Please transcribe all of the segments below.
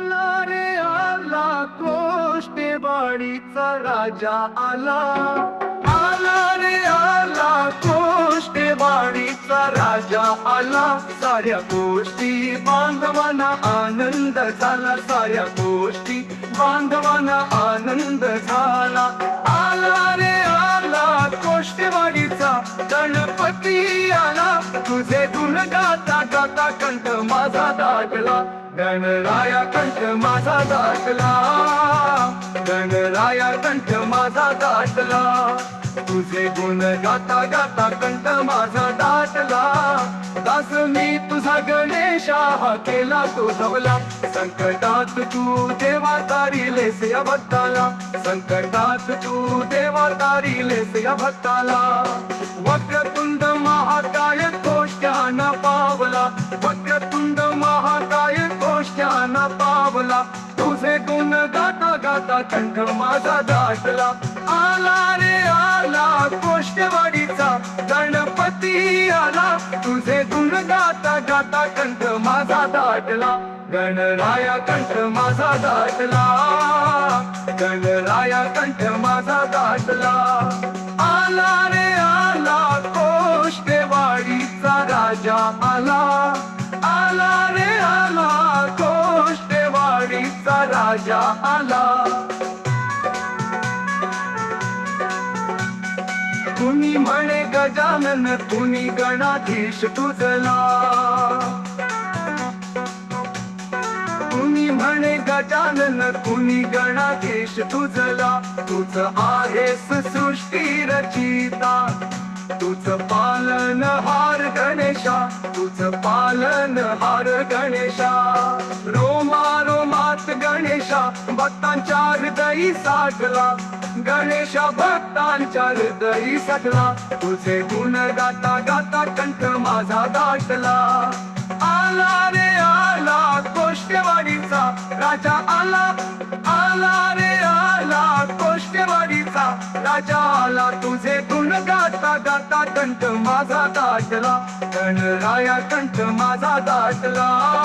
आला रे आला कोष्टेवाडीचा राजा आला. आला रे आला कोष्टेवाडीचा राजा आला. साऱ्या गोष्टी बांधवाना आनंद झाला. साऱ्या गोष्टी बांधवाना आनंद झाला. आला रे आला कोष्टेवाडीचा गणपती आला. तुझे गुण गाता गाता माझा दाखला. गणराया कंठ माझा दाखला. गणराया कंठ माझा दाटला तुझे गुण गाता गाता कंठ माझा दाटला दास मी तुझा गणेशा हा केला तो धवला संकटात तू देवा तारिलेस या भक्ताला. संकटात तू देवा तारिलेस या भक्ताला. वक्रतुंड पावला. तुझे गुण गाता गाता कंठ माझा दाटला. आला रे आला कोष्टवाडीचा गणपती आला. तुझे गुण गाता गाता कंठ माझा दाटला. गणराया कंठ माझा दाटला. गणराया कंठ माझा दाटला. आला रे आला कोष्टवाडीचा राजा आला आला. राजा आला तुम्ही म्हणे गजानन तुम्ही गणाधीश तुझला. तुम्ही म्हणे गजानन तुम्ही गणाधीश तुझला. तुझ आहेस सृष्टी रचिता. तुझ पालन हार गणेशा. तुझ पालन हार गणेशा. रोमार भक्तांच्या हृदयी साठला. गणेशा भक्तांच्या हृदयी साठला. तुझे गुण गाता गाता कंठ माझा दाटला आला रे आला कोष्टवाडीचा राजा आला आला रे आला कोष्टवाडीचा राजा आला तुझे गुण गाता गाता कंठ माझा दाटला गणराया कंठ माझा दाटला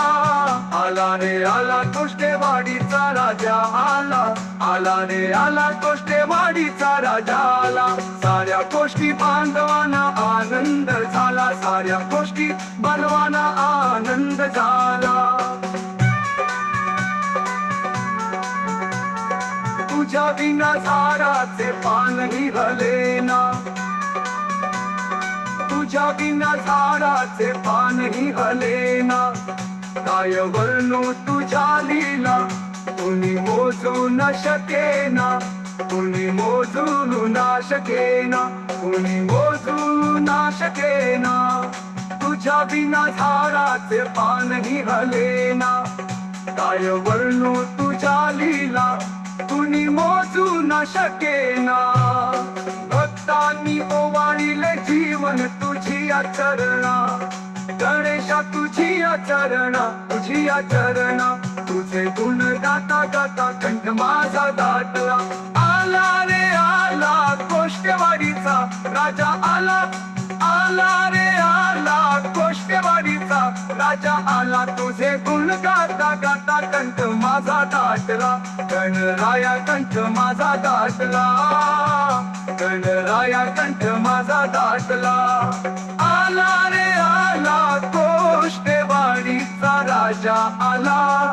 आला रे आला कोष्टेवाडीचा राजा आला. आला रे आला कोष्टेवाडीचा राजा आला. साऱ्या गोष्टी बांधवाना आनंद झाला. साऱ्या गोष्टी बनवाना आनंद झाला. तुझ्या विना झाडाचे पान निघाले ना। तुझ्या विना झाडाचे पान निघाले ना। काय वर्णू तुझ्या लीला कुणी मोजू न। शकेना कुणी मोजू ना शके ना। कुणी मोजू ना शके ना। तुझ्या विना झाडाचे पान निघालेना काय वर्णू तुझ्या लीला कुणी मोजू न शकेना भक्तांनी ओवाळीले जीवन तुझी आचरणा. गणेशा तुझी आचरणा तुझी आचरणा. तुझे गुण गाता गाता कंठ माझा दाटला आला रे आला कोष्टवाडीचा राजा आला. आला रे आला गाता राजा आला तुझे गुण गाता गाता कंठ माझा दाटला. गणराया कंठ माझा दाटला. गणराया कंठ माझा दाटला. आला रे आला कोष्टेवाडीचा राजा आला.